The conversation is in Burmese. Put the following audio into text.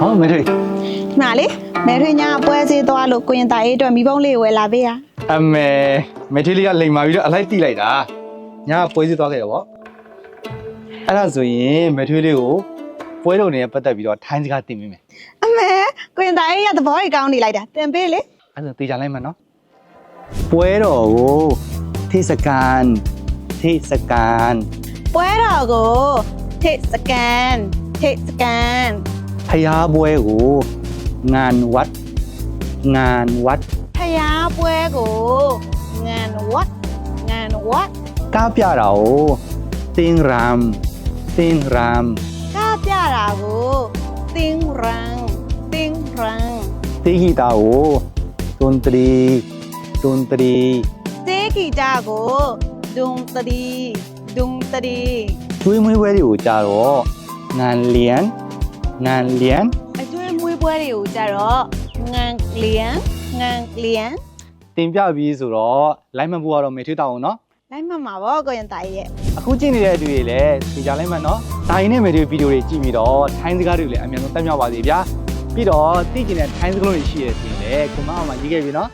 ဟောမေထွေနာလေမဲထွေညာပွဲစည်းသွားလို့ကိုရင်တာအေးအတွက်မိဘုံလေးဝယ်လာပေးရအမေမေထွေလေးကလိန်မာပြီးတော့အလိုက်တိလိုက်တာညာကပွဲစီသွားခဲ့တယ်ဗောအဲ့ဒါဆိုရင်မေထွေလေးကိုပွဲတော်နေနဲ့ပတ်သက်ပြီးတော့ထိုင်းစကားတင်ပေးမယ်အမေကိုရင်တာအေးရသဘောကြီးကောင်းနေလိုက်တာတင်ပေးလေအဲ့ဒါသေချာလိုက်မယ်နော်ပွဲတော်ကိုထိစကန်ထိစကန်ပွဲတော်ကို เทศกาลพยาบวยกูงานวัด งานวัดพยาบวยกูงานวัด งานวัดก้าเปียเราติงรามติงรามก้าเปียเราติงรังติงรังตีกีตาโอดนตรีดนตรีเตกีตาโกดนตรีดนตรีช่วยมือเวรีอยู่จ้าหร ငန်လျန်ငန်လျန်အတွင်းမွေးပွဲတွေကိုကြတော့ငန်လျန်ငန်လျန်တင်ပြပြီးဆိုတော့လိုက်မှတ်ဖို့ကတော့မေထွေးတောင်းအောင်နော်လိုက်မှတ်မှာပေါ့ကိုရင်တာကြီးရဲ့အခုကြည့်နေတဲ့အတူတွေလည်းဒီကြလိုက်မှတ်နော်တာရင်နဲ့မေထွေးဗီဒီယိုတွေကြည့်ပြီးတော့ထိုင်းစကားတွေကိုလည်းအများဆုံးတက်မြောက်ပါစေဗျာပြီးတော့သိကျင်တဲ့ထိုင်းစကားတွေရှိရစီလေကမအောင်မှာရေးခဲ့ပြီနော်